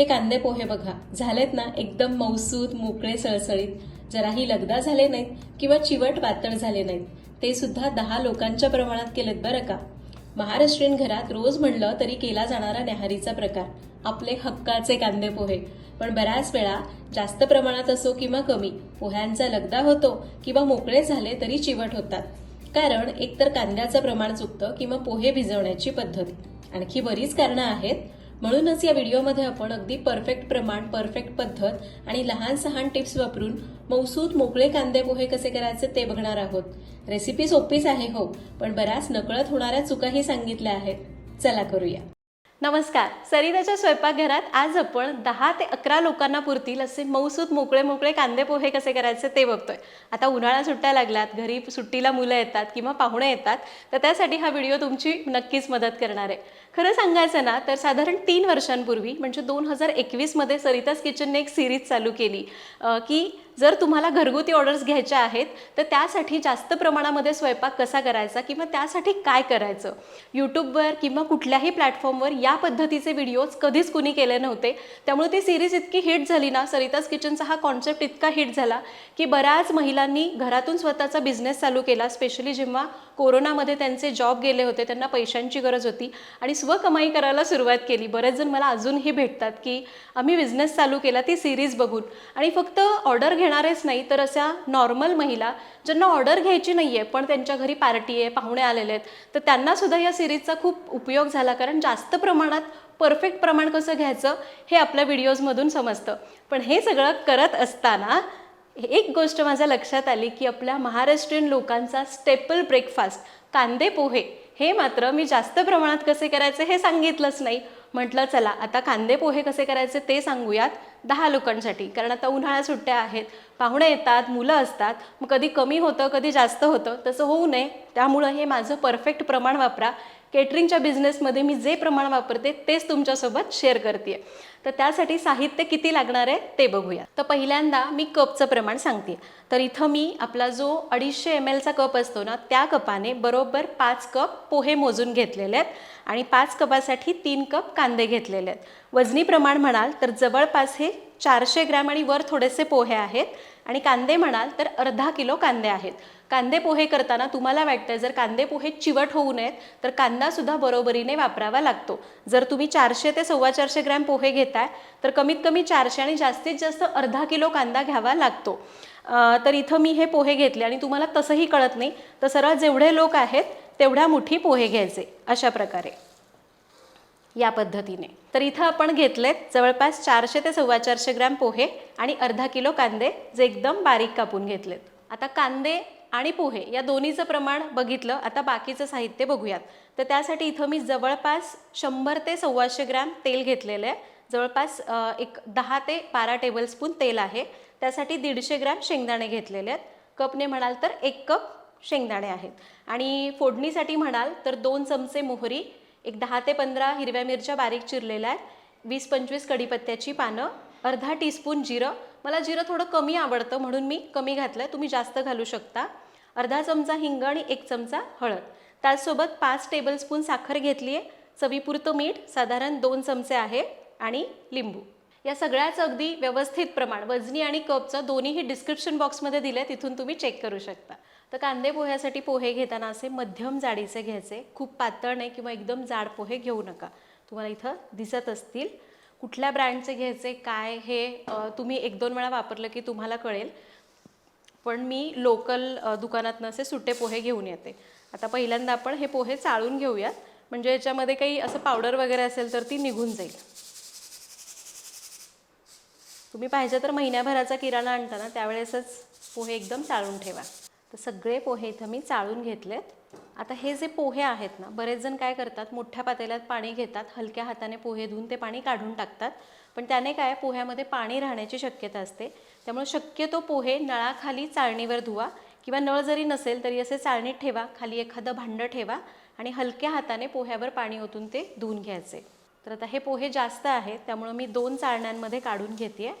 हे कांदे पोहे बघा. झालेत ना एकदम मौसूद मोकळे सळसळीत. जराही लगदा झाले नाहीत किंवा चिवट पातळ झाले नाहीत. ते सुद्धा दहा लोकांच्या प्रमाणात केलेत बरं का? महाराष्ट्रीयन घरात रोज म्हणलं तरी केला जाणारा न्याहारीचा प्रकार. आपले हक्काचे कांदे पोहे. पण बऱ्याच वेळा जास्त प्रमाणात असो किंवा कमी पोह्यांचा लगदा होतो किंवा मोकळे झाले तरी चिवट होतात. कारण एकतर कांद्याचं प्रमाण चुकतं किंवा पोहे भिजवण्याची पद्धत. आणखी बरीच कारणं आहेत. म्हणूनच या व्हिडिओमध्ये आपण अगदी परफेक्ट प्रमाण परफेक्ट पद्धत आणि लहान सहान टिप्स वापरून मौसूद मोकळे कांदे पोहे कसे करायचे ते बघणार आहोत. रेसिपी सोपीच आहे हो पण बऱ्याच नकळत होणाऱ्या चुकाही सांगितल्या आहेत. चला करूया. नमस्कार. सरिताच्या स्वयंपाकघरात आज आपण दहा ते अकरा लोकांना पुरतील असे मऊसूत मोकळे मोकळे कांदे पोहे कसे करायचे ते बघतोय. आता उन्हाळा सुट्ट्या लागल्यात घरी सुट्टीला मुलं येतात किंवा पाहुणे येतात तर त्यासाठी हा व्हिडिओ तुमची नक्कीच मदत करणार आहे. खरं सांगायचं ना तर साधारण तीन वर्षांपूर्वी म्हणजे दोन हजार एकवीसमध्ये सरिताज किचनने एक सिरीज चालू केली की जर तुम्हाला घरगुती ऑर्डर्स घ्यायच्या आहेत तर त्यासाठी जास्त प्रमाणामध्ये स्वयंपाक कसा करायचा किंवा त्यासाठी काय करायचं? यूट्यूबवर किंवा कुठल्याही प्लॅटफॉर्मवर या पद्धतीचे व्हिडिओज कधीच कुणी केले नव्हते. त्यामुळे ती सिरीज इतकी हिट झाली ना सरिताज किचनचा हा कॉन्सेप्ट इतका हिट झाला की बऱ्याच महिलांनी घरातून स्वतःचा बिझनेस चालू केला स्पेशली जेव्हा कोरोनामध्ये त्यांचे जॉब गेले होते त्यांना पैशांची गरज होती आणि स्वकमाई करायला सुरुवात केली. बरेच जण मला अजूनही भेटतात की आम्ही बिझनेस चालू केला ती सिरीज बघून. आणि फक्त ऑर्डर घेणारेच नाही तर अशा नॉर्मल महिला ज्यांना ऑर्डर घ्यायची नाही आहे पण त्यांच्या घरी पार्टी आहे पाहुणे आलेले आहेत तर त्यांना सुद्धा या सिरीजचा खूप उपयोग झाला. कारण जास्त प्रमाणात परफेक्ट प्रमाण कसं घ्यायचं हे आपल्या व्हिडिओजमधून समजतं. पण हे सगळं करत असताना एक गोष्ट माझ्या लक्षात आली की आपल्या महाराष्ट्रीयन लोकांचा स्टेपल ब्रेकफास्ट कांदे पोहे. हे मात्र मी जास्त प्रमाणात कसे करायचे हे सांगितलंच नाही. म्हटलं चला आता कांदे पोहे कसे करायचे ते सांगूयात दहा लोकांसाठी. कारण आता उन्हाळ्या सुट्ट्या आहेत. पाहुणे येतात मुलं असतात. मग कधी कमी होतं कधी जास्त होतं. तसं होऊ नये. त्यामुळं हे माझं परफेक्ट प्रमाण वापरा. केटरिंगच्या बिझनेसमध्ये मी जे प्रमाण वापरते तेच तुमच्यासोबत शेअर करते तर त्यासाठी साहित्य किती लागणार आहे ते बघूया. तर पहिल्यांदा मी कपचं प्रमाण सांगते तर इथं मी आपला जो अडीचशे एम एलचा कप असतो ना त्या कपाने बरोबर पाच कप पोहे मोजून घेतलेले आहेत आणि पाच कपासाठी तीन कप कांदे घेतलेले आहेत. वजनी प्रमाण म्हणाल तर जवळपास हे चारशे ग्रॅम आणि वर थोडेसे पोहे आहेत आणि कांदे म्हणाल तर अर्धा किलो कांदे आहेत. कांदे पोहे करताना तुम्हाला वाटतं जर कांदे पोहे चिवट होऊ नयेत तर कांदासुद्धा बरोबरीने वापरावा लागतो. जर तुम्ही चारशे ते सव्वा चारशे ग्रॅम पोहे घेताय तर कमीत कमी चारशे आणि जास्तीत जास्त अर्धा किलो कांदा घ्यावा लागतो. तर इथं मी हे पोहे घेतले आणि तुम्हाला तसंही कळत नाही. तर सरळ जेवढे लोक आहेत तेवढ्या मुठी पोहे घ्यायचे अशा प्रकारे. या पद्धतीने. तर इथं आपण घेतलेत जवळपास चारशे ते सव्वा चारशे ग्रॅम पोहे आणि अर्धा किलो कांदे जे एकदम बारीक कापून घेतलेत. आता कांदे आणि पोहे या दोन्हीचं प्रमाण बघितलं. आता बाकीचं साहित्य बघूयात. तर त्यासाठी इथं मी जवळपास शंभर ते सव्वाशे ग्रॅम तेल घेतलेलं आहे. जवळपास एक दहा ते बारा टेबलस्पून तेल आहे. त्यासाठी दीडशे ग्रॅम शेंगदाणे घेतलेले आहेत. कपने म्हणाल तर एक कप शेंगदाणे आहेत. आणि फोडणीसाठी म्हणाल तर दोन चमचे मोहरी एक दहा ते पंधरा हिरव्या मिरच्या बारीक चिरलेल्या आहेत वीस पंचवीस कढीपत्त्याची पानं अर्धा टीस्पून जिरं. मला जिरं थोडं कमी आवडतं म्हणून मी कमी घातलं आहे तुम्ही जास्त घालू शकता. अर्धा चमचा हिंग आणि एक चमचा हळद. त्याचसोबत पाच टेबलस्पून साखर घेतली आहे चवीपुरतं मीठ साधारण दोन चमचे आहे आणि लिंबू. या सगळ्याचं अगदी व्यवस्थित प्रमाण वजनी आणि कपचं दोन्हीही डिस्क्रिप्शन बॉक्समध्ये दिलं तिथून तुम्ही चेक करू शकता. तर कांदे पोह्यासाठी पोहे घेताना असे मध्यम जाडीचे घ्यायचे. खूप पातळ नाही किंवा एकदम जाड पोहे घेऊ नका. तुम्हाला इथं दिसत असतील. कुठल्या ब्रँडचे घ्यायचे काय हे तुम्ही एक दोन वेळा वापरलं की तुम्हाला कळेल. पण मी लोकल अ, दुकानातनं असे सुटे पोहे घेऊन येते. आता पहिल्यांदा आपण हे पोहे चाळून घेऊयात. म्हणजे याच्यामध्ये काही असं पावडर वगैरे असेल तर ती निघून जाईल. तुम्ही पाहिजे तर महिन्याभराचा किराणा आणता ना त्यावेळेसच पोहे एकदम चाळून ठेवा. तर सगळे पोहे इथं मी चाळून घेतलेत. आता हे जे पोहे आहेत ना बरेच जण काय करतात मोठ्या पातेल्यात पाणी घेतात हलक्या हाताने पोहे धुवून ते पाणी काढून टाकतात. पण त्याने काय पोह्यामध्ये पाणी राहण्याची शक्यता असते. त्यामुळे शक्यतो पोहे नळाखाली चाळणीवर धुवा किंवा नळ जरी नसेल तरी असे चाळणीत ठेवा. खाली एखादं भांडं ठेवा आणि हलक्या हाताने पोह्यावर पाणी ओतून ते धुवून घ्यायचे. तर आता हे पोहे जास्त आहेत त्यामुळं मी दोन चाळण्यांमध्ये काढून घेते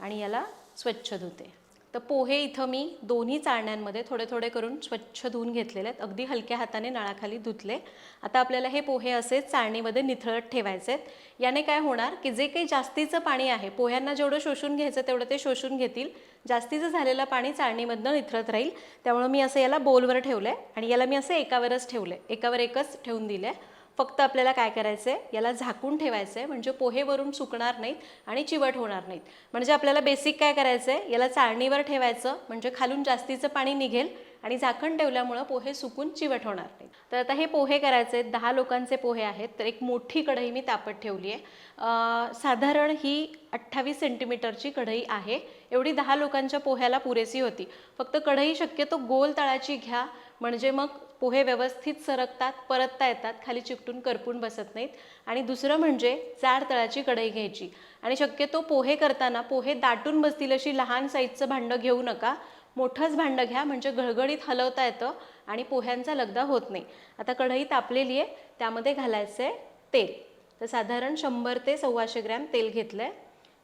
आणि याला स्वच्छ धुते. तर पोहे इथं मी दोन्ही चाळण्यांमध्ये थोडे थोडे करून स्वच्छ धुवून घेतलेले आहेत. अगदी हलक्या हाताने नळाखाली धुतले. आता आपल्याला हे पोहे असे चाळणीमध्ये निथळत ठेवायचे आहेत. याने काय होणार की जे काही जास्तीचं पाणी आहे पोह्यांना जेवढं शोषून घ्यायचं तेवढं ते शोषून घेतील. जास्तीचं झालेलं पाणी चाळणीमधनं निथळत राहील. त्यामुळं मी असं याला बोलवर ठेवलं आहे आणि याला मी असं एकावरच ठेवलं आहे एकावर एकच ठेवून दिलं आहे फक्त आपल्याला काय करायचं आहे याला झाकून ठेवायचं आहे म्हणजे पोहे वरून सुकणार नाहीत आणि चिवट होणार नाहीत. म्हणजे आपल्याला बेसिक काय करायचं आहे याला चाळणीवर ठेवायचं. म्हणजे खालून जास्तीचं पाणी निघेल आणि झाकण ठेवल्यामुळं पोहे सुकून चिवट होणार नाही तर आता हे पोहे करायचे आहेत दहा लोकांचे पोहे आहेत. तर एक मोठी कढई मी तापत ठेवली आहे. साधारण ही अठ्ठावीस सेंटीमीटरची कढई आहे. एवढी दहा लोकांच्या पोह्याला पुरेसी होती. फक्त कढई शक्यतो गोल तळाची घ्या. म्हणजे मग पोहे व्यवस्थित सरकतात परतता येतात खाली चिकटून करपून बसत नाहीत. आणि दुसरं म्हणजे जाड तळाची कढई घ्यायची. आणि शक्यतो पोहे करताना पोहे दाटून बसतील अशी लहान साईजचं भांडं घेऊ नका. मोठंच भांडं घ्या म्हणजे गळगळीत हलवता येतं आणि पोह्यांचा लगदा होत नाही. आता कढई तापलेली आहे त्यामध्ये घालायचं आहे तेल. तर साधारण शंभर ते सव्वाशे ग्रॅम तेल घेतलं आहे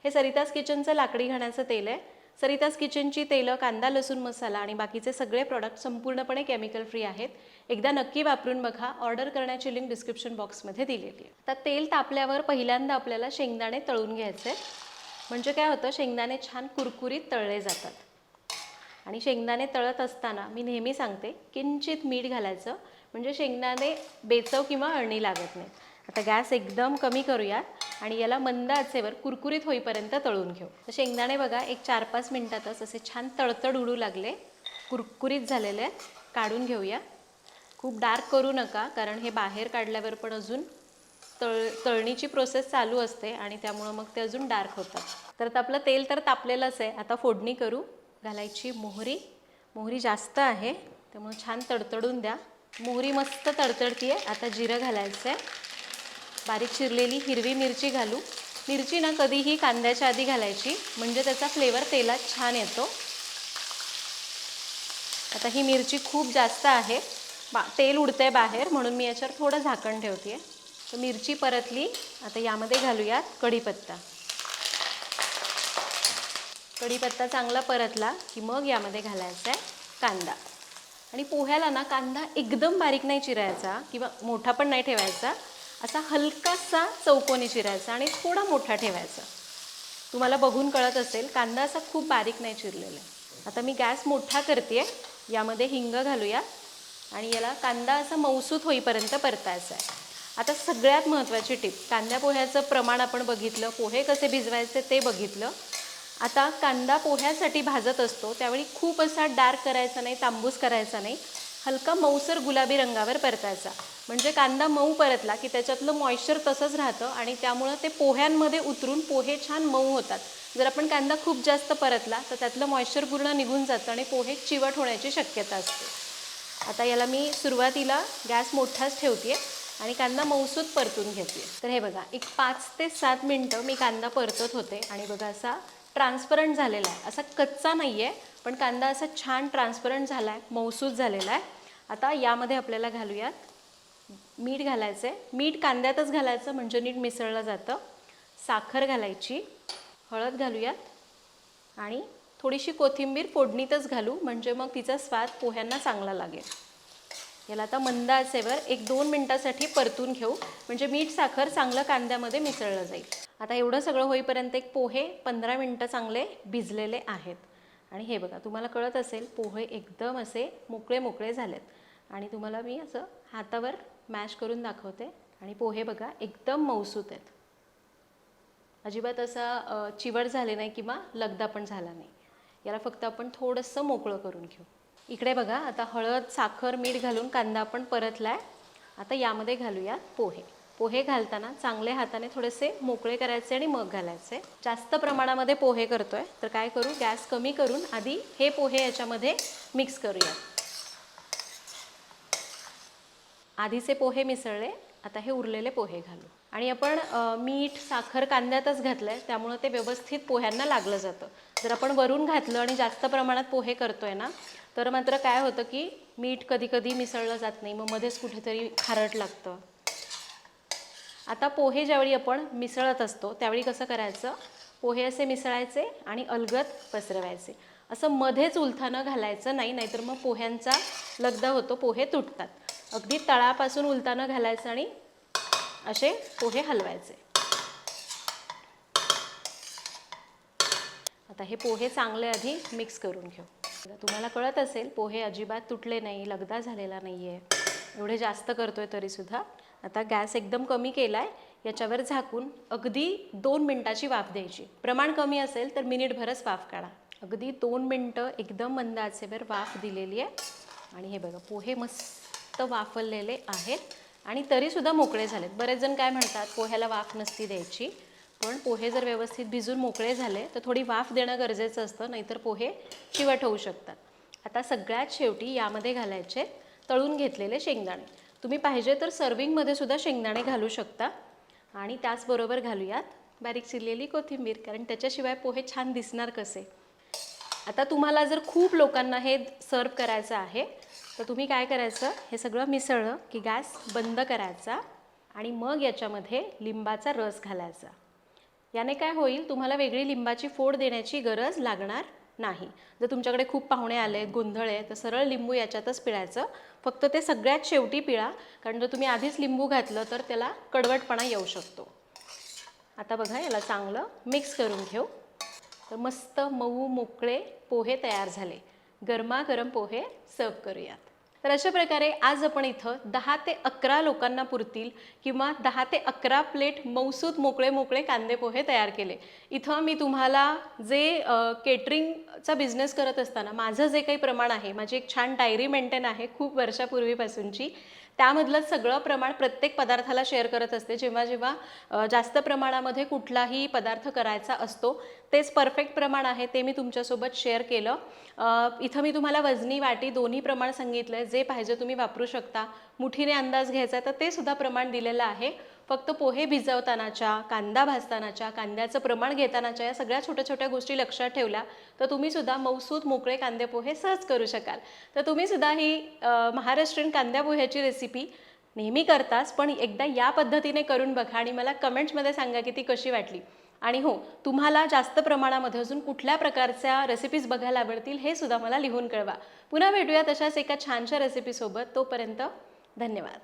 हे सरितास किचनचं लाकडी घाण्याचं तेल आहे. सरितास किचनची तेलं कांदा लसूण मसाला आणि बाकीचे सगळे प्रॉडक्ट संपूर्णपणे केमिकल फ्री आहेत. एकदा नक्की वापरून बघा. ऑर्डर करण्याची लिंक डिस्क्रिप्शन बॉक्समध्ये दिलेली आहे. आता तेल तापल्यावर पहिल्यांदा आपल्याला शेंगदाणे तळून घ्यायचे म्हणजे काय होतं? शेंगदाणे छान कुरकुरीत तळले जातात. आणि शेंगदाणे तळत असताना मी नेहमी सांगते किंचित मीठ घालायचं. म्हणजे शेंगदाणे बेचव किंवा अळणी लागत नाही आता गॅस एकदम कमी करूयात. आणि याला मंद आचेवर कुरकुरीत होईपर्यंत तळून घेऊ. तर शेंगदाणे बघा एक चार पाच मिनटातच असे छान तळतड उडू लागले. कुरकुरीत झालेले आहेत. काढून घेऊया. खूप डार्क करू नका कारण हे बाहेर काढल्यावर पण अजून तळ तळणीची प्रोसेस चालू असते आणि त्यामुळं मग ते अजून डार्क होतात. तर आपलं तेल तर तापलेलंच आहे. आता फोडणी करू. घालायची मोहरी. मोहरी जास्त आहे त्यामुळे छान तडतडून द्या. मोहरी मस्त तडतडती आहे आता जिरं घालायचं आहे बारीक चिरलेली हिरवी मिरची घालू. मिरची ना कधीही कांद्याच्या आधी घालायची. म्हणजे त्याचा फ्लेवर तेलात छान येतो. आता ही मिरची खूप जास्त आहे. बा तेल उडतंय बाहेर म्हणून मी याच्यावर थोडं झाकण ठेवते तर मिरची परतली. आता यामध्ये घालूयात कढीपत्ता. कढीपत्ता चांगला परतला की मग यामध्ये घालायचा आहे कांदा. आणि पोह्याला ना कांदा एकदम बारीक नाही चिरायचा किंवा मोठा पण नाही ठेवायचा. असा हलकासा चौकोनी चिरायचा आणि थोडा मोठा ठेवायचा. तुम्हाला बघून कळत असेल कांदा असा खूप बारीक नाही चिरलेला आहे. आता मी गॅस मोठा करते यामध्ये हिंग घालूया आणि याला कांदा असा मौसूत होईपर्यंत परतायचा आहे. आता सगळ्यात महत्त्वाची टिप कांद्या पोह्याचं प्रमाण आपण बघितलं पोहे कसे भिजवायचे ते बघितलं. आता कांदा पोह्यासाठी भाजत असतो त्यावेळी खूप असा डार्क करायचा नाही तांबूस करायचा नाही. हलका मऊसर गुलाबी रंगावर परतायचा. म्हणजे कांदा मऊ परतला की त्याच्यातलं मॉइश्चर तसंच राहतं आणि त्यामुळं ते पोह्यांमध्ये उतरून पोहे छान मऊ होतात. जर आपण कांदा खूप जास्त परतला तर त्यातलं मॉइश्चर पूर्ण निघून जातं आणि पोहे चिवट होण्याची शक्यता असते. आता याला मी सुरुवातीला गॅस मोठाच ठेवते आणि कांदा मऊसूत परतून घेते तर हे बघा एक पाच ते सात मिनटं मी कांदा परतत होते आणि बघा असा ट्रान्सपरंट झालेला आहे. असा कच्चा नाही आहे पण कांदा असा छान ट्रान्सपरंट झाला आहे मऊसूत झालेला आहे. आता यामध्ये आपल्याला घालूयात मीठ घालायचं आहे मीठ कांद्यातच घालायचं म्हणजे नीट मिसळलं जातं. साखर घालायची. हळद घालूयात. आणि थोडीशी कोथिंबीर फोडणीतच घालू म्हणजे मग तिचा स्वाद पोह्यांना चांगला लागेल. याला आता मंद असेवर एक दोन मिनटासाठी परतून घेऊ. म्हणजे मीठ साखर चांगलं कांद्यामध्ये मिसळलं जाईल. आता एवढं सगळं होईपर्यंत एक पोहे पंधरा मिनटं चांगले भिजलेले आहेत. आणि हे बघा तुम्हाला कळत असेल पोहे एकदम असे मोकळे मोकळे झालेत. आणि तुम्हाला मी असं हातावर मॅश करून दाखवते. आणि पोहे बघा एकदम मऊसूत आहेत. अजिबात असा चिवड झाले नाही किंवा लगदा पण झाला नाही. याला फक्त आपण थोडंसं मोकळं करून घेऊ. इकडे बघा आता हळद साखर मीठ घालून कांदा आपण परतलाय. आता यामध्ये घालूया पोहे. पोहे घालताना चांगल्या हाताने थोडेसे मोकळे करायचे आणि मग घालायचे. जास्त प्रमाणामध्ये पोहे करतोय. तर काय करू? गॅस कमी करून आधी हे पोहे याच्यामध्ये मिक्स करूया आधीचे पोहे मिसळले आता हे उरलेले पोहे घालू. आणि आपण मीठ साखर कांद्यातच घातलं आहे त्यामुळं ते व्यवस्थित पोह्यांना लागलं जातं. जर आपण वरून घातलं आणि जास्त प्रमाणात पोहे करतो आहे ना तर मात्र काय होतं की मीठ कधी कधी मिसळलं जात नाही मग मध्येच कुठेतरी खारट लागतं. आता पोहे ज्यावेळी आपण मिसळत असतो त्यावेळी कसं करायचं? पोहे असे मिसळायचे आणि अलगद पसरवायचे. असं मध्येच उलथानं घालायचं नाही नाहीतर मग पोह्यांचा लगदा होतो पोहे तुटतात. अगदी तळापासून उलताना घालायचं आणि असे पोहे हलवायचे. आता हे पोहे चांगले आधी मिक्स करून घेऊ. तुम्हाला कळत असेल पोहे अजिबात तुटले नाही लगदा झालेला नाही आहे एवढे जास्त करतोय तरीसुद्धा. आता गॅस एकदम कमी केला आहे याच्यावर झाकून अगदी दोन मिनटाची वाफ द्यायची. प्रमाण कमी असेल तर मिनिटभरच वाफ काढा. अगदी दोन मिनटं एकदम मंद आचेवर वाफ दिलेली आहे. आणि हे बघा पोहे मस्त वाफरलेले आहेत आणि तरीसुद्धा मोकळे झालेत. बरेच जण काय म्हणतात पोह्याला वाफ नसती द्यायची. पण पोहे जर व्यवस्थित भिजून मोकळे झाले तर थोडी वाफ देणं गरजेचं असतं नाहीतर पोहे चिवट होऊ शकतात. आता सगळ्यात शेवटी यामध्ये घालायचे तळून घेतलेले शेंगदाणे. तुम्ही पाहिजे तर सर्विंगमध्ये सुद्धा शेंगदाणे घालू शकता. आणि त्याचबरोबर घालूयात बारीक चिरलेली कोथिंबीर कारण त्याच्याशिवाय पोहे छान दिसणार कसे? आता तुम्हाला जर खूप लोकांना हे सर्व करायचं आहे तर तुम्ही काय करायचं? हे सगळं मिसळलं की गॅस बंद करायचा आणि मग याच्यामध्ये लिंबाचा रस घालायचा. याने काय होईल? तुम्हाला वेगळी लिंबाची फोड देण्याची गरज लागणार नाही. जर तुमच्याकडे खूप पाहुणे आले गोंधळ आहे तर सरळ लिंबू याच्यातच पिळायचं. फक्त ते सगळ्यात शेवटी पिळा कारण जर तुम्ही आधीच लिंबू घातलं तर त्याला कडवटपणा येऊ शकतो. आता बघा याला चांगलं मिक्स करून घेऊ. तर मस्त मऊ मोकळे पोहे तयार झाले. गरमागरम पोहे सर्व करूयात. तर अशा प्रकारे आज आपण इथं दहा ते अकरा लोकांना पुरतील किंवा दहा ते अकरा प्लेट मौसूद मोकळे मोकळे कांदे पोहे तयार केले. इथं मी तुम्हाला जे केटरिंगचा बिझनेस करत असताना माझं जे काही प्रमाण आहे माझी एक छान डायरी मेंटेन आहे खूप वर्षापूर्वीपासूनची. त्यामधलं सगळं प्रमाण प्रत्येक पदार्थाला शेअर करत असते. जेव्हा जेव्हा जास्त प्रमाणामध्ये कुठलाही पदार्थ करायचा असतो तेच परफेक्ट प्रमाण आहे ते मी तुमच्यासोबत शेअर केलं. इथं मी तुम्हाला वजनी वाटी दोन्ही प्रमाण सांगितलं आहे जे पाहिजे तुम्ही वापरू शकता. मुठीने अंदाज घ्यायचा तर ते सुद्धा प्रमाण दिलेलं आहे. फक्त पोहे भिजवतानाच्या कांदा भाजतानाच्या कांद्याचं प्रमाण घेतानाच्या या सगळ्या छोट्या छोट्या गोष्टी लक्षात ठेवल्या तर तुम्ही सुद्धा मौसूद मोकळे कांदे पोहे सहज करू शकाल. तर तुम्ही सुद्धा ही महाराष्ट्रीयन कांद्या पोह्याची रेसिपी नेहमी करताच पण एकदा या पद्धतीने करून बघा आणि मला कमेंट्समध्ये सांगा की ती कशी वाटली. आणि हो तुम्हाला जास्त प्रमाणामध्ये अजून कुठल्या प्रकारच्या रेसिपीज बघायला आवडतील हे सुद्धा मला लिहून कळवा. पुन्हा भेटूया तशाच एका छानशा रेसिपीसोबत तोपर्यंत धन्यवाद.